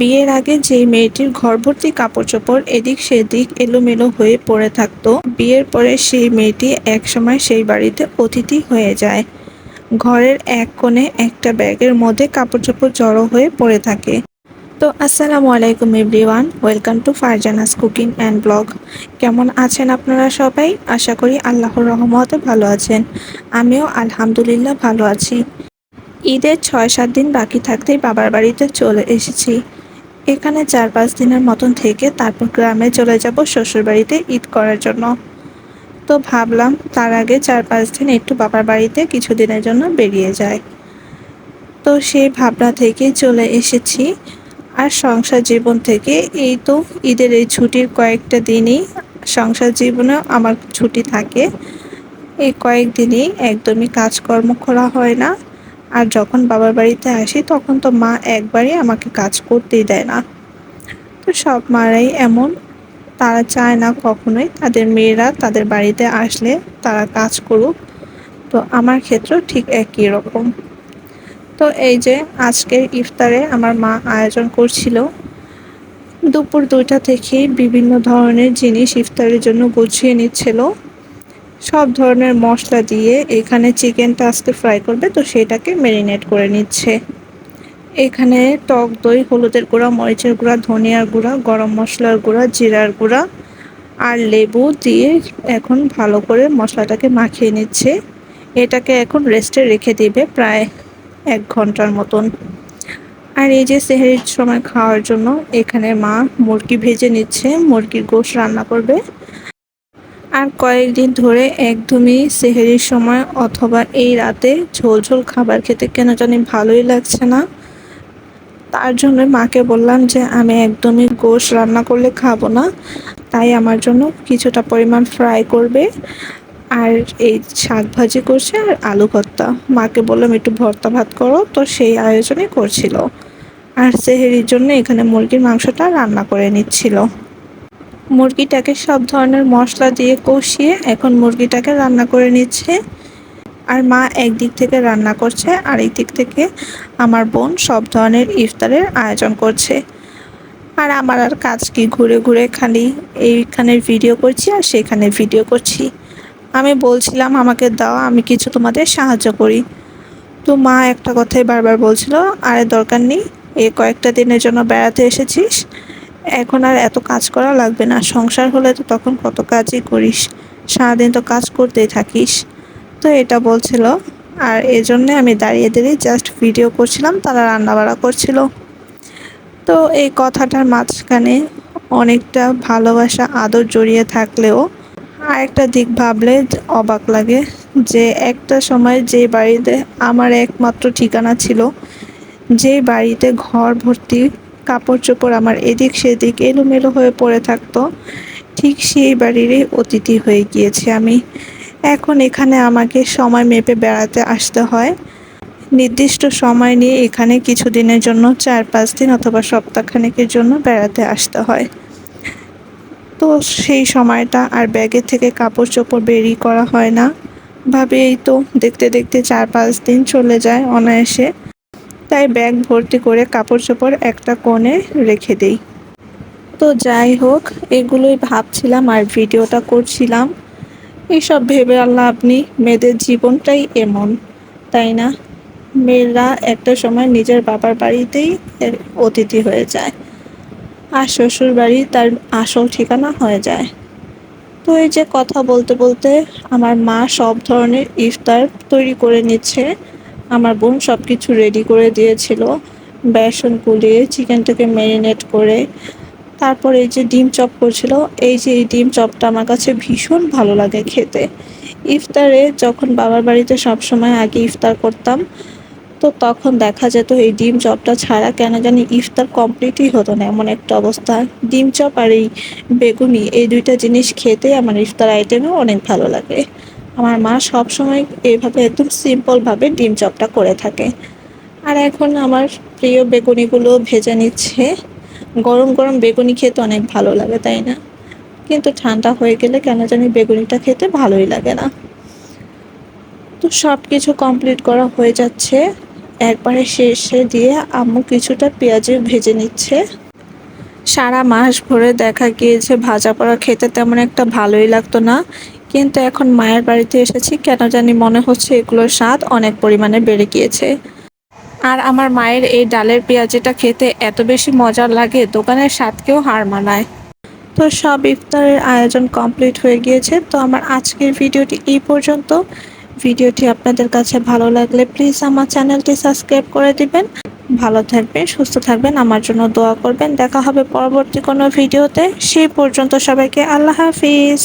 বিয়ের আগে যে মেয়েটির ঘরভর্তি কাপড় চোপড় এদিক সেদিক এলোমেলো হয়ে পড়ে থাকতো, বিয়ের পরে সেই মেয়েটি একসময় সেই বাড়িতে অতিথি হয়ে যায়। ঘরের এক কোণে একটা ব্যাগের মধ্যে কাপড় চোপড় জড়ো হয়ে পড়ে থাকে। তো আসসালামু আলাইকুম everyone, welcome to Farzana's cooking and blog. কেমন আছেন আপনারা সবাই? আশা করি আল্লাহর রহমতে ভালো আছেন। আমিও আলহামদুলিল্লাহ ভালো আছি। ঈদের ছয়, সাত দিন বাকি থাকতেই বাবার বাড়িতে চলে এসেছি। এখানে চার, পাঁচ দিনের মতন থেকে তারপর গ্রামে চলে যাব শ্বশুর বাড়িতে ঈদ করার জন্য। তো ভাবলাম তার আগে চার, পাঁচ দিন একটু বাবার বাড়িতে কিছু দিনের জন্য বেরিয়ে যায় তো সেই ভাবনা থেকে চলে এসেছি। আর সংসার জীবন থেকে এই তো ঈদের এই ছুটির কয়েকটা দিনই সংসার জীবনেও আমার ছুটি থাকে। এই কয়েকদিনই একদমই কাজকর্ম করা হয় না। আর যখন বাবার বাড়িতে আসি, তখন তো মা একবারই আমাকে কাজ করতেই দেয় না। তো সব মারাই এমন। তারা চায় না কখনোই। তাদের মেয়েরা তাদের বাড়িতে আসলে তারা কাজ করুক। তো আমার ক্ষেত্রেও ঠিক একই রকম। তো এই যে আজকের ইফতারে আমার মা আয়োজন করছিল। দুপুর দুইটা থেকে বিভিন্ন ধরনের জিনিস ইফতারের জন্য গুছিয়ে নিচ্ছিল। সব ধরনের মশলা দিয়ে এখানে চিকেনটা আজকে ফ্রাই করবে, তো সেটাকে ম্যারিনেট করে নিচ্ছে। এখানে টক দই, হলুদের গুঁড়া, মরিচের গুঁড়া, ধনিয়ার গুঁড়া, গরম মশলার গুঁড়া, জিরার গুঁড়া আর লেবু দিয়ে এখন ভালো করে মশলাটাকে মাখিয়ে নিচ্ছে। এটাকে এখন রেস্টে রেখে দিবে প্রায় এক ঘণ্টার মতন। আর এই যে সেহেরির সময় খাওয়ার জন্য এখানে মা মুরগি ভেজে নিচ্ছে, মুরগির গোশ রান্না করবে। আর কয়েকদিন ধরে একদমই সেহেরির সময় অথবা এই রাতে ঝোল ঝোল খাবার খেতে কেন জানি ভালোই লাগছে না। তার জন্য মাকে বললাম যে, আমি একদমই গোশ রান্না করলে খাব না। তাই আমার জন্য কিছুটা পরিমাণ ফ্রাই করবে। আর এই শাক ভাজি করছে আর আলু ভর্তা। মাকে বললাম, একটু ভর্তা ভাত করো। তো সেই আয়োজনই করছিল। আর সেহেরির জন্য এখানে মুরগির মাংসটা রান্না করে নিচ্ছিল। মুরগিটাকে সব ধরনের মশলা দিয়ে কষিয়ে এখন মুরগিটাকে রান্না করে নিচ্ছে। আর মা একদিক থেকে রান্না করছে আর দিক থেকে আমার বোন সব ধরনের ইফতারের আয়োজন করছে। আর আমার আর কাজ কি, ঘুরে ঘুরে খালি এইখানের ভিডিও করছি আর সেখানে ভিডিও করছি। আমি বলছিলাম, আমাকে দাও, আমি কিছু তোমাদের সাহায্য করি। তো মা একটা কথাই বারবার বলছিল, আরে দরকার নেই এই কয়েকটা দিনের জন্য বেড়াতে এসেছিস এখন আর এত কাজ করা লাগবে না। সংসার হলে তো তখন কত কাজই করিস। সারাদিন তো কাজ করতেই থাকিস। তো এটা বলছিল। আর এজন্যে আমি দাঁড়িয়ে দাঁড়িয়ে জাস্ট ভিডিও করছিলাম, তারা রান্নাবাড়া করছিল। তো এই কথাটার মাঝখানে অনেকটা ভালোবাসা, আদর জড়িয়ে থাকলেও আরেকটা দিক ভাবলে অবাক লাগে যে একটা সময় যে বাড়িতে আমার একমাত্র ঠিকানা ছিল, যে বাড়িতে ঘর ভর্তি কাপড় চোপড় আমার এদিক সেদিক এলোমেলো হয়ে পড়ে থাকতো। ঠিক সেই বাড়িরই অতিথি হয়ে গিয়েছি আমি। এখন এখানে আমাকে সময় মেপে বেড়াতে আসতে হয়। নির্দিষ্ট সময় নিয়ে এখানে কিছুদিনের জন্য চার পাঁচ দিন অথবা সপ্তাহখানেকের জন্য বেড়াতে আসতে হয়। তো সেই সময়টা আর ব্যাগের থেকে কাপড় চোপড় বেরিয়ে করা হয় না। ভাবে এই তো দেখতে দেখতে চার পাঁচ দিন চলে যায় অনায়াসে। তাই ব্যাগ ভর্তি করে কাপড় চোপড় একটা কোণে রেখে দিই। তো যাই হোক, এগুলোই ভাবছিলাম আর ভিডিওটা করছিলাম। এইসব ভেবে আল্লাহ আপনি মেয়েদের জীবনটাই এমন, তাই না? মেয়েরা একটা সময় নিজের বাবার বাড়িতেই অতিথি হয়ে যায় আর শ্বশুর বাড়ি তার আসল ঠিকানা হয়ে যায়। তো এই যে কথা বলতে বলতে আমার মা সব ধরনের ইফতার তৈরি করে নিচ্ছে। আমার বোন সব কিছু রেডি করে দিয়েছিল। বেসন গুলিয়ে চিকেনটাকে ম্যারিনেট করে। তারপর এই যে ডিম চপ করছিল, এই যে এই ডিম চপটা আমার কাছে ভীষণ ভালো লাগে খেতে। ইফতারে যখন বাবার বাড়িতে সব সময় আগে ইফতার করতাম, তো তখন দেখা যেত এই ডিম চপটা ছাড়া কেন জানি ইফতার কমপ্লিটই হতো না, এমন একটা অবস্থা। ডিম চপ আর এই বেগুনি, এই দুইটা জিনিস খেতে আমার ইফতার আইটেমেও অনেক ভালো লাগে। আমার মা সব সময় এইভাবে একদম সিম্পলভাবে ডিম চপটা করে থাকে। আর এখন আমার প্রিয় বেগুনিগুলো ভেজে নিচ্ছে। গরম গরম বেগুনি খেতে অনেক ভালো লাগে, তাই না? কিন্তু ঠান্ডা হয়ে গেলে কেন জানি বেগুনিটা খেতে ভালোই লাগে না। তো সব কিছু কমপ্লিট করা হয়ে যাচ্ছে। একবারে শেষে দিয়ে আম্মু কিছুটা পেঁয়াজে ভেজে নিচ্ছে। সারা মাস ভরে দেখা গিয়েছে, ভাজা পোড়া খেতে তেমন একটা ভালোই লাগতো না। কিন্তু এখন মায়ের বাড়িতে এসেছি, কেন জানি মনে হচ্ছে এগুলোর স্বাদ অনেক পরিমাণে বেড়ে গিয়েছে। আর আমার মায়ের এই ডালের পেঁয়াজিটা খেতে এত বেশি মজার লাগে, দোকানের স্বাদকেও হার মানায়। তো সব ইফতারের আয়োজন কমপ্লিট হয়ে গিয়েছে, তো আমার আজকের ভিডিওটি এই পর্যন্ত। ভিডিওটি আপনাদের কাছে ভালো লাগলে প্লিজ আমার চ্যানেলটি সাবস্ক্রাইব করে দিবেন। ভালো থাকবেন, সুস্থ থাকবেন, আমার জন্য দোয়া করবেন। দেখা হবে পরবর্তী কোনো ভিডিওতে। সেই পর্যন্ত সবাইকে আল্লাহ হাফিজ।